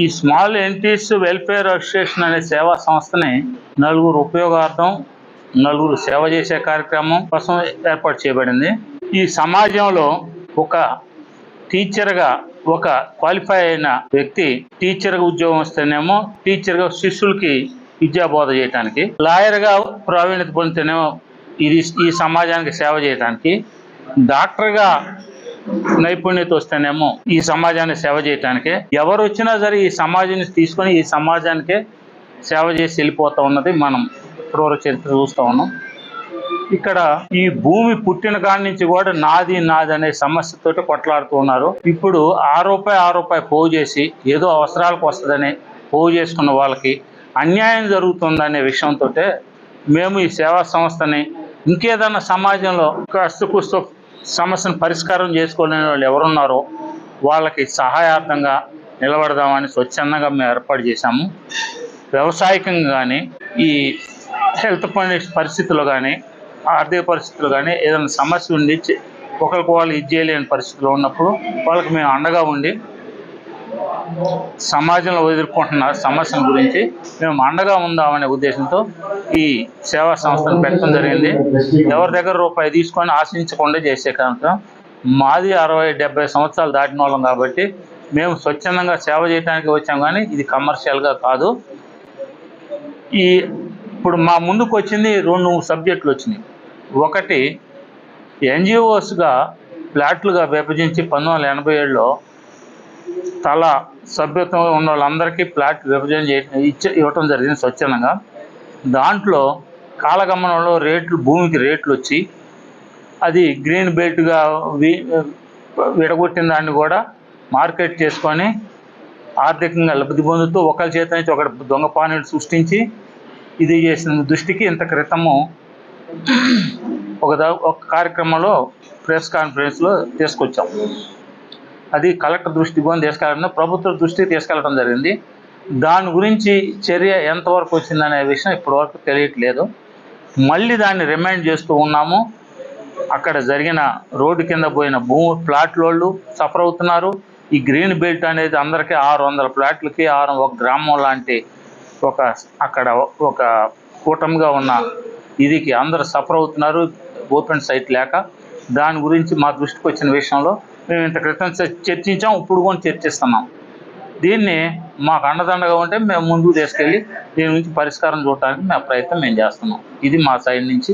ఈ small ఎంటీస్ welfare association అనే సేవా సంస్థని నలుగురు ఉపయోగార్థం నలుగురు సేవ చేసే కార్యక్రమం కోసం ఏర్పాటు చేయబడింది. ఈ సమాజంలో ఒక టీచర్గా ఒక క్వాలిఫై అయిన వ్యక్తి టీచర్గా ఉద్యోగం వస్తేనేమో టీచర్గా శిష్యులకి విద్యా బోధ లాయర్గా ప్రావీణ్యత పొందితేనేమో ఇది ఈ సమాజానికి సేవ చేయడానికి డాక్టర్గా నైపుణ్యత వస్తేనేమో ఈ సమాజాన్ని సేవ చేయటానికి. ఎవరు వచ్చినా సరే ఈ సమాజాన్ని తీసుకొని ఈ సమాజానికే సేవ చేసి వెళ్ళిపోతూ ఉన్నది మనం పూర్వ చరిత్ర చూస్తూ ఉన్నాం. ఇక్కడ ఈ భూమి పుట్టిన కాడి నుంచి కూడా నాది నాది అనే సమస్యతో కొట్లాడుతూ ఉన్నారు. ఇప్పుడు ఆ రూపాయి ఆ రూపాయి పోగు చేసి ఏదో అవసరాలకు వస్తుందని పోగు చేసుకున్న వాళ్ళకి అన్యాయం జరుగుతుందనే విషయంతో మేము ఈ సేవా సంస్థని ఇంకేదన్నా సమాజంలో కష్ట సమస్యను పరిష్కారం చేసుకోలేని వాళ్ళు ఎవరున్నారో వాళ్ళకి సహాయార్థంగా నిలబడదామని స్వచ్ఛందంగా మేము ఏర్పాటు చేశాము. వ్యవసాయకంగా కానీ ఈ హెల్త్ పరిస్థితులు పరిస్థితుల్లో కానీ ఆర్థిక పరిస్థితులు కానీ ఏదైనా సమస్య ఉండి ఒకరికి వాళ్ళు ఇది చేయలేని పరిస్థితిలో ఉన్నప్పుడు వాళ్ళకి మేము అండగా ఉండి సమాజంలో ఎదుర్కొంటున్న సమస్యల గురించి మేము అండగా ఉందామనే ఉద్దేశంతో ఈ సేవా సంస్థను పెట్టడం జరిగింది. ఎవరి దగ్గర రూపాయి తీసుకొని ఆశించకుండా చేసే కనుక మాది అరవై డెబ్బై సంవత్సరాలు దాటిన వాళ్ళం కాబట్టి మేము స్వచ్ఛందంగా సేవ చేయడానికి వచ్చాం కానీ ఇది కమర్షియల్గా కాదు. ఈ ఇప్పుడు మా ముందుకు వచ్చింది రెండు సబ్జెక్టులు వచ్చినాయి. ఒకటి ఎన్జిఓస్గా ప్లాట్లుగా విభజించి పంతొమ్మిది వందల ఎనభై ఏడులో తల సభ్యత్వం ఉన్న వాళ్ళందరికీ ఫ్లాట్ విభజన చే ఇచ్చ ఇవ్వటం జరిగింది స్వచ్ఛందంగా. దాంట్లో కాలగమనంలో రేట్లు భూమికి రేట్లు వచ్చి అది గ్రీన్ బెల్ట్గా విడగొట్టిన దాన్ని కూడా మార్కెట్ చేసుకొని ఆర్థికంగా లబ్ధి పొందుతూ ఒకరి చేత నుంచి ఒకటి దొంగ పానీలు సృష్టించి ఇది చేసిన దృష్టికి ఇంత క్రితము ఒక ఒక కార్యక్రమంలో ప్రెస్ కాన్ఫరెన్స్లో తీసుకొచ్చాం. అది కలెక్టర్ దృష్టి పొంది తీసుకెళ్ళడం ప్రభుత్వ దృష్టికి తీసుకెళ్ళడం జరిగింది. దాని గురించి చర్య ఎంతవరకు వచ్చిందనే విషయం ఇప్పటివరకు తెలియట్లేదు. మళ్ళీ దాన్ని రిమైండ్ చేస్తూ ఉన్నాము. అక్కడ జరిగిన రోడ్డు కింద పోయిన భూమి ప్లాట్లోళ్ళు సఫర్ అవుతున్నారు. ఈ గ్రీన్ బెల్ట్ అనేది అందరికీ ఆరు వందల ప్లాట్లకి ఆరు ఒక గ్రామం లాంటి ఒక అక్కడ ఒక కూటమిగా ఉన్న ఇదికి అందరు సఫర్ అవుతున్నారు ఓపెన్ సైట్ లేక. దాని గురించి మా దృష్టికి వచ్చిన విషయంలో మేము ఇంత క్రితం చర్చించాం ఇప్పుడు కూడా చర్చిస్తున్నాం. దీన్ని మాకు అండదండగా ఉంటే మేము ముందుకు తీసుకెళ్ళి దీని నుంచి పరిష్కారం చూడటానికి మా ప్రయత్నం మేము చేస్తున్నాం. ఇది మా సైడ్ నుంచి.